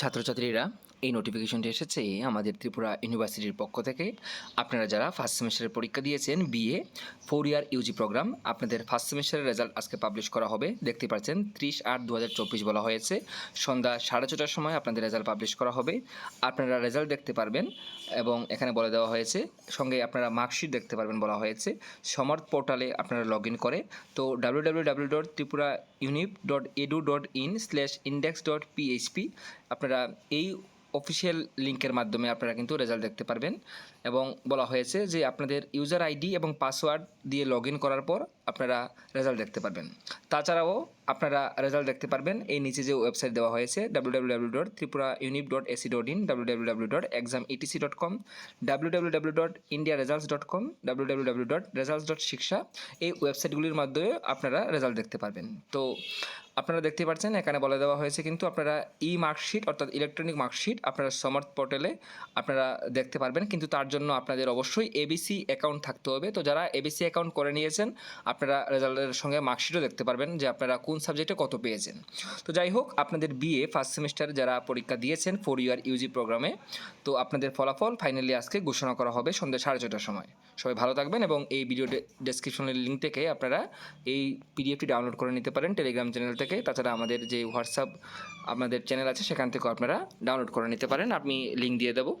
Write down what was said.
ছাত্রছাত্রীরা এই নোটিফিকেশনটি এসেছে আমাদের ত্রিপুরা ইউনিভার্সিটির পক্ষ থেকে। আপনারা যারা ফার্স্ট সেমিস্টারের পরীক্ষা দিয়েছেন BA four year UG programme আপনাদের ফার্স্ট সেমিস্টারের রেজাল্ট আজকে পাবলিশ করা হবে। দেখতে পাচ্ছেন, ত্রিশ আট দু হাজার চব্বিশ বলা হয়েছে। সন্ধ্যা সাড়ে ছটার সময় আপনাদের রেজাল্ট পাবলিশ করা হবে। আপনারা রেজাল্ট দেখতে পারবেন এবং এখানে বলে দেওয়া হয়েছে, সঙ্গে আপনারা মার্কশিট দেখতে পারবেন বলা হয়েছে। সমর্থ পোর্টালে আপনারা লগ ইন করে, তো W W W dot Tripura univ dot edu dot in slash index dot PHP আপনারা এই অফিসিয়াল লিঙ্কের মাধ্যমে আপনারা কিন্তু রেজাল্ট দেখতে পারবেন। এবং বলা হয়েছে যে আপনাদের ইউজার আইডি এবং পাসওয়ার্ড দিয়ে লগ ইন করার পর আপনারা রেজাল্ট দেখতে পারবেন। তাছাড়াও আপনারা রেজাল্ট দেখতে পারবেন এই নিচে যে ওয়েবসাইট দেওয়া হয়েছে W W W dot Tripura univ dot AC dot in W W W dot exam ETC dot com W W W dot India results dot com W W W dot results dot Shiksha এই ওয়েবসাইটগুলির মাধ্যমে আপনারা result দেখতে পারবেন। তো আপনারা দেখতে পাচ্ছেন এখানে বলে দেওয়া হয়েছে কিন্তু আপনারা ই মার্কশিট অর্থাৎ ইলেকট্রনিক মার্কশিট আপনারা সমার্থ পোর্টালে আপনারা দেখতে পারবেন। কিন্তু তার জন্য আপনাদের অবশ্যই এবিসি অ্যাকাউন্ট থাকতে হবে। তো যারা এবিসি অ্যাকাউন্ট করে নিয়েছেন, আপনারা রেজাল্টের সঙ্গে মার্কশিটও দেখতে পারবেন যে আপনারা কোন সাবজেক্টে কত পেয়েছেন। তো যাই হোক, আপনাদের বিএ ফার্স্ট সেমিস্টার যারা পরীক্ষা দিয়েছেন ফোর ইয়ার ইউজি প্রোগ্রামে তো আপনাদের ফলাফল ফাইনালি আজকে ঘোষণা করা হবে সন্ধ্যা সাড়ে ছটার সময়। সবাই ভালো থাকবেন এবং এই ভিডিও ডেসক্রিপশনের লিঙ্ক থেকে আপনারা এই পিডিএফটি ডাউনলোড করে নিতে পারেন টেলিগ্রাম চ্যানেল থেকে। তাছাড়া আমাদের যে হোয়াটসঅ্যাপ আমাদের চ্যানেল আছে সেখান থেকেও আপনারা ডাউনলোড করে নিতে পারেন। আমি লিঙ্ক দিয়ে দেবো।